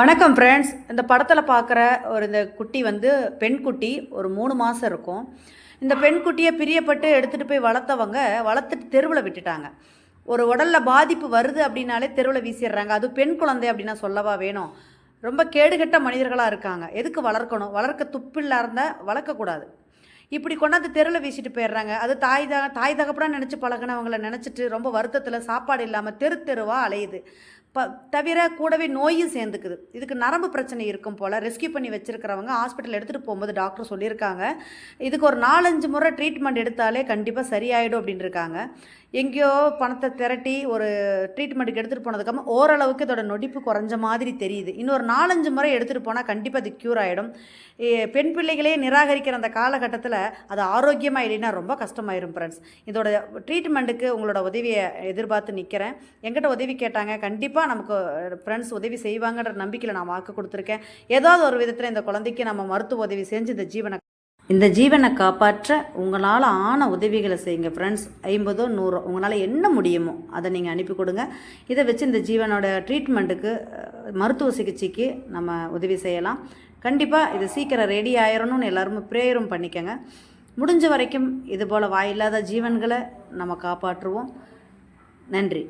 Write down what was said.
வணக்கம் ஃப்ரெண்ட்ஸ் இந்த படத்தில் பார்க்குற ஒரு இந்த குட்டி வந்து பெண் குட்டி ஒரு மூணு மாதம் இருக்கும். இந்த பெண் குட்டியை பிரியப்பட்டு எடுத்துகிட்டு போய் வளர்த்தவங்க வளர்த்துட்டு தெருவில் விட்டுட்டாங்க. ஒரு உடலில் பாதிப்பு வருது அப்படின்னாலே தெருவில் வீசிடுறாங்க. அது பெண் குழந்தை அப்படின்னா சொல்லவா வேணும்? ரொம்ப கேடுகெட்ட மனிதர்களாக இருக்காங்க. எதுக்கு வளர்க்கணும்? வளர்க்க துப்பில்லா இருந்தால் வளர்க்கக்கூடாது இப்படி கொண்டாந்து தெருவில் வீசிட்டு போயிடுறாங்க. அது தாய் த தாய் தகப்படாக நினச்சி பழகினவங்கள நினச்சிட்டு ரொம்ப வருத்தத்தில் சாப்பாடு இல்லாமல் தெரு தெருவாக அலையுது. ப தவிர கூடவே நோயும் சேர்ந்துக்குது. இதுக்கு நரம்பு பிரச்சனை இருக்கும் போல் ரெஸ்கியூ பண்ணி வச்சுருக்கிறவங்க ஹாஸ்பிட்டல் எடுத்துகிட்டு போகும்போது டாக்டர் சொல்லியிருக்காங்க. இதுக்கு ஒரு நாலஞ்சு முறை ட்ரீட்மெண்ட் எடுத்தாலே கண்டிப்பாக சரியாயிடும் அப்படின்னு இருக்காங்க எங்கேயோ பணத்தை திரட்டி ஒரு ட்ரீட்மெண்ட்டுக்கு எடுத்துகிட்டு போனதுக்கப்புறம் ஓரளவுக்கு இதோட நொடிப்பு குறைஞ்ச மாதிரி தெரியுது. இன்னொரு நாலஞ்சு முறை எடுத்துகிட்டு போனால் கண்டிப்பாக அது க்யூர் ஆகிடும் பெண் பிள்ளைகளே நிராகரிக்கிற அந்த காலகட்டத்தில் அது ஆரோக்கியமாக இல்லைன்னா ரொம்ப கஷ்டமாயிரும் ஃப்ரெண்ட்ஸ் இதோட ட்ரீட்மெண்ட்டுக்கு உங்களோட உதவியை எதிர்பார்த்து நிற்கிறேன் எங்கிட்ட உதவி கேட்டாங்க. கண்டிப்பாக கண்டிப்பாக நமக்கு ஃப்ரெண்ட்ஸ் உதவி செய்வாங்கன்ற நம்பிக்கையில் நான் வாக்கு கொடுத்துருக்கேன். ஏதாவது ஒரு விதத்தில் இந்த குழந்தைக்கு நம்ம மருத்துவ உதவி செஞ்சு இந்த ஜீவனை இந்த ஜீவனை காப்பாற்ற உங்களால் ஆன உதவிகளை செய்யுங்க ஃப்ரெண்ட்ஸ் ஐம்பதோ நூறோ உங்களால் என்ன முடியுமோ அதை நீங்கள் அனுப்பி கொடுங்க. இதை வச்சு இந்த ஜீவனோட ட்ரீட்மெண்ட்டுக்கு மருத்துவ சிகிச்சைக்கு நம்ம உதவி செய்யலாம். கண்டிப்பாக இது சீக்கிரம் ரெடி ஆயிரணும்னு எல்லாருமே ப்ரேயரும் பண்ணிக்கோங்க. முடிஞ்ச வரைக்கும் இது போல் வாயில்லாத ஜீவன்களை நம்ம காப்பாற்றுவோம். நன்றி.